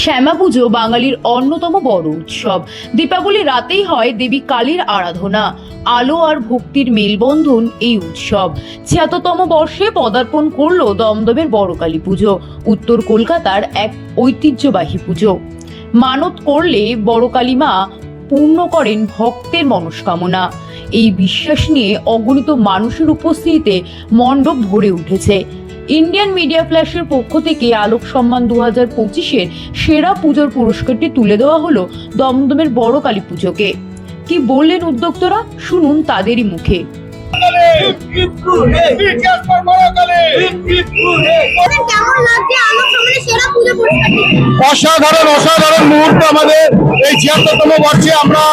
শ্যামা পুজো বাঙালির অন্যতম বড় উৎসব। দীপাবলি রাতেই হয় দেবী কালীর আরাধনা। আলো আর ভক্তির মেলবন্ধন এই উৎসব। ছিয়াত্তরতম বর্ষে পদার্পণ করল দমদমের বড় কালী পুজো। উত্তর কলকাতার এক ঐতিহ্যবাহী পুজো। মানত করলে বড় কালী মা পূর্ণ করেন ভক্তের মনস্কামনা। এই বিশ্বাস নিয়ে অগণিত মানুষের উপস্থিতিতে মণ্ডপ ভরে উঠেছে। ইন্ডিয়ান মিডিয়া ফ্ল্যাশের পক্ষ থেকে আলোক সম্মান দু হাজার পঁচিশের সেরা পুজোর পুরস্কারটি তুলে দেওয়া হলো দমদমের বড় কালী পুজোকে কি বললেন উদ্যোক্তরা শুনুন তাদেরই মুখে কেমন লাগছে আলোক সম্মানের অসাধারণ অসাধারণ মুহূর্ত আমাদের এই ছিয়াত্তরতম বর্ষে আমরা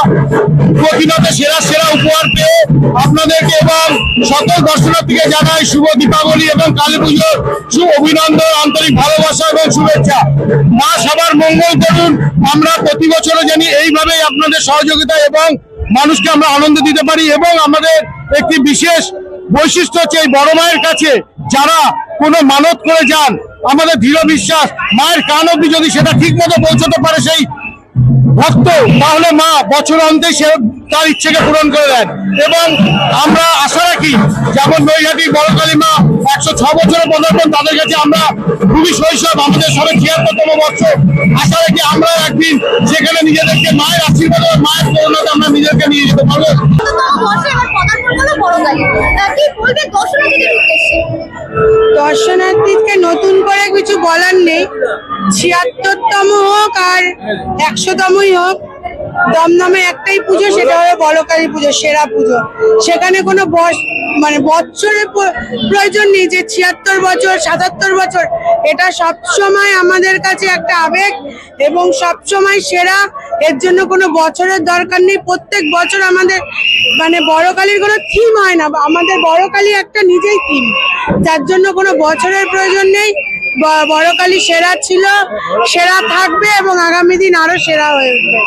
প্রতিমাতে সেরা সেরা উপহার পেয়ে আপনাদেরকে এবং সকল দর্শনার্থীকে জানাই শুভ দীপাবলি এবং কালী পুজোর শুভ অভিনন্দন, আন্তরিক ভালোবাসা এবং শুভেচ্ছা। মা সবার মঙ্গল করুন। আমরা প্রতি বছরও জানি এইভাবেই আপনাদের সহযোগিতা এবং মানুষকে আমরা আনন্দ দিতে পারি এবং আমাদের একটি বিশেষ বৈশিষ্ট্য হচ্ছে এই বড় মায়ের কাছে যারা কোনো মানত করে যান আমাদের দৃঢ় বিশ্বাস, মায়ের কান অব্দি যদি সেটা ঠিক মতো পৌঁছতে পারে সেই ভক্ত, তাহলে মা বছর অন্তে সে তার ইচ্ছেকে পূরণ করে দেন। এবং আমরা আশা রাখি, যেমন নৈহাটি বড়কালী মা একশো ছ বছরের পদার্পণ, তাদের কাছে আমরা খুবই শৈশব, আমাদের সবে ছিয়াত্তরতম বর্ষ। আশা রাখি আমরা একদিন সেখানে নিজেদেরকে মায়ের আশীর্বাদ মায়ের করুণাতে আমরা নিজেদেরকে নিয়ে যেতে পারব। কি বলবে উদ্দেশ্যে? দর্শনার্থীকে নতুন করে কিছু বলার নেই। ছিয়াত্তরতম হোক আর একশোতমই হোক, দমদমে একটাই পুজো, সেটা হলো বলকালী পুজো, সেরা পুজো। সেখানে কোনো বস মানে বছরের প্রয়োজন নেই যে ছিয়াত্তর বছর, সাতাত্তর বছর এটা সবসময় আমাদের কাছে একটা আবেগ এবং সবসময় সেরা। এর জন্য কোনো বছরের দরকার নেই। প্রত্যেক বছর আমাদের মানে বড়কালীর কোনো থিম হয় না। আমাদের বড়কালী একটা নিজেই থিম যার জন্য কোনো বছরের প্রয়োজন নেই। বড়কালী সেরা ছিল, সেরা থাকবে এবং আগামী দিন আরও সেরা হয়ে উঠবে।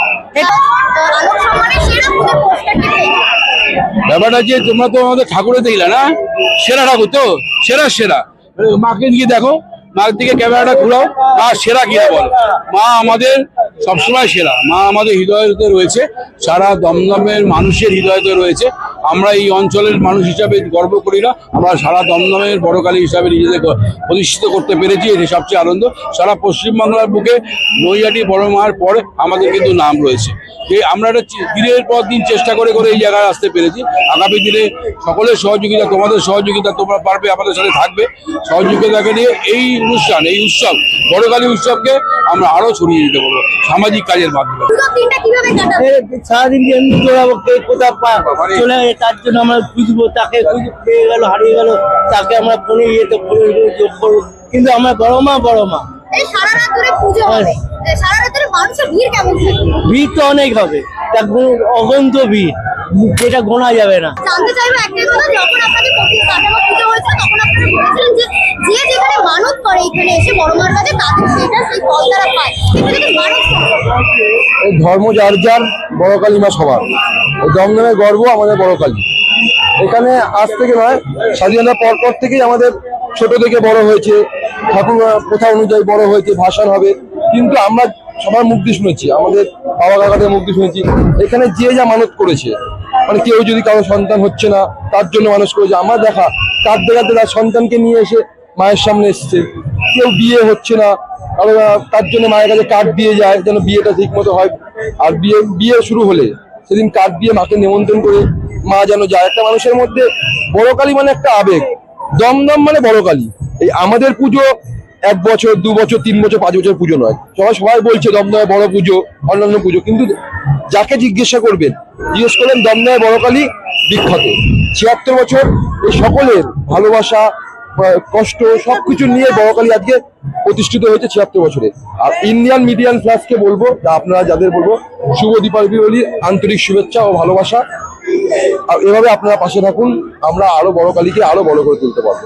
ব্যাপারটা যে তোমরা তো আমাদের ঠাকুরে দেখলে না? সেরা ঠাকুর তো সেরা। সেরা মাকে দিকে দেখো। মার দিকে ক্যামেরাটা ঘুরাও মা সেরা কিনা বলো। মা আমাদের সবসময় সেরা। মা আমাদের হৃদয়তে রয়েছে। সারা দমদমের মানুষের হৃদয়তে রয়েছে। আমরা এই অঞ্চলের মানুষ হিসাবে গর্ব করি না। আমরা সারা দমদমের বড়কালী হিসাবে নিজেদের প্রতিষ্ঠিত করতে পেরেছি এটি সবচেয়ে আনন্দ। সারা পশ্চিমবাংলার বুকে নৈহাটি বড় মার পরে আমাদের কিন্তু নাম রয়েছে। এই আমরা একটা দিনের পর দিন চেষ্টা করে করে এই জায়গায় আসতে পেরেছি। আগামী দিনে সকলের সহযোগিতা তোমাদের সহযোগিতা তোমরা পারবে আমাদের সাথে থাকবে। সহযোগিতাকে নিয়ে এই অনুষ্ঠান এই উৎসব বড়কালী উৎসবকে আমরা আরও ছড়িয়ে দিতে পারব সামাজিক কাজের মাধ্যমে। সারাদিন কোথাও চলে তার জন্য আমরা খুঁজবো তাকে পেয়ে গেল হারিয়ে গেল তাকে আমরা ফোনে ইয়েতে ফোনে যোগ করব। কিন্তু আমরা বড় মা বড় মা। এই সারা রাত ধরে পুজো হবে। এই সারা রাত ধরে মানুষের ভিড় কেমন থাকে? ভিড় তো অনেক হবে। তা অগন্ত ভিড় যেটা গোনা যাবে না। জানতে চাইব একটাই কথা যখন আপনাদের পঁচিশ কাঠামো পুজো হয়েছে তখন আপনারা বলেছিলেন যে যে যেখানে মানত করে এখানে এসে বড় মার কাছে তাদের সেটা সেই ফল তারা পায়। কিন্তু যদি মানত ধর্ম যার যার বড় কালী মা সবার। দমদমের গর্ব আমাদের বড় কালী। এখানে আজ থেকে নয় স্বাধীনতা পর পর থেকেই আমাদের ছোট থেকে বড় হয়েছে ঠাকুর প্রথা অনুযায়ী বড় হয়েছে, ভাষণ হবে। কিন্তু আমরা সবার দিয়ে শুনেছি, আমাদের বাবা কাকাদের দিয়ে শুনেছি। এখানে যে যা মানত করেছে মানে কেউ যদি কারও সন্তান হচ্ছে না, তার জন্য মানুষ করেছে। আমার দেখা তার দেখাতে তার সন্তানকে নিয়ে এসে মায়ের সামনে এসছে। কেউ বিয়ে হচ্ছে না তার জন্য মায়ের কাছে কার্ড দিয়ে যায়, যেন বিয়েটা ঠিক মতো হয়। আর বিয়ে বিয়ে শুরু হলে সেদিন কার্ড দিয়ে মাকে নিমন্ত্রণ করে মা যেন যায়। একটা মানুষের মধ্যে বড় কালী মানে একটা আবেগ। দমদম মানে বড় কালী এই আমাদের পুজো এক বছর, দু বছর, তিন বছর, পাঁচ বছর পুজো নয়। সবাই সবাই বলছে দমদমে বড় পুজো, অন্যান্য পুজো। কিন্তু যাকে জিজ্ঞাসা করবেন, জিজ্ঞেস করলেন দমদমে বড় কালী বিখ্যাত। ছিয়াত্তর বছর এই সকলের ভালোবাসা কষ্ট সবকিছু নিয়ে বড়কালী আজকে প্রতিষ্ঠিত হয়েছে ছিয়াত্তর বছরে। আর ইন্ডিয়ান মিডিয়ান ফ্লাসকে বলব যা আপনারা যাদের বলব শুভ দীপাবলি আন্তরিক শুভেচ্ছা ও ভালোবাসা। আর এভাবে আপনারা পাশে থাকুন আমরা আরও বড় কালীকে আরও বড় করে তুলতে পারব।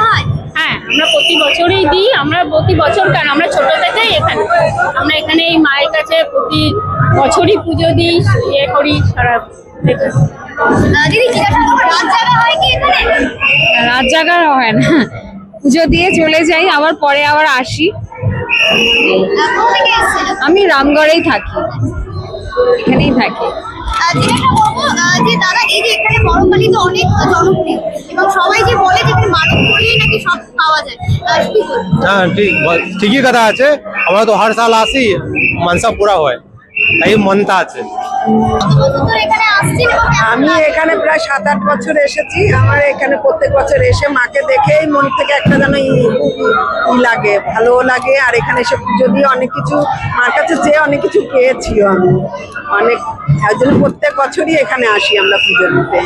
হয়? হ্যাঁ আমরা প্রতি বছরই দিই আমরা প্রতি বছর কেন? আমরা ছোট থেকেই এখানে। আমরা এখানে এই মায়ের কাছে প্রতি বছরই পুজো দিই ইয়ে করি সারা দিদি জিজ্ঞাসা জাগার হয় না। পুজো দিয়ে চলে যাই, আবার পরে আবার আসি। আমি রামগড়েই থাকি। এখানেই থাকি। এখানে অনেক হ্যাঁ ঠিক, ঠিকই কথা আছে। আমরা তো হর সাল আসি, মানসা পুরা হয়। তাই মনটা আছে। আমি এখানে প্রায় সাত আট বছর এসেছি। আমার এখানে প্রত্যেক বছর এসে মাকে দেখেই মন থেকে একটা যেন ই- লাগে ভালো লাগে। আর এখানে এসে পুজো দিয়ে অনেক কিছু, মার কাছে যে অনেক কিছু পেয়েছিও আমি। অনেক জন্য প্রত্যেক বছরই এখানে আসি আমরা পুজো দিতে।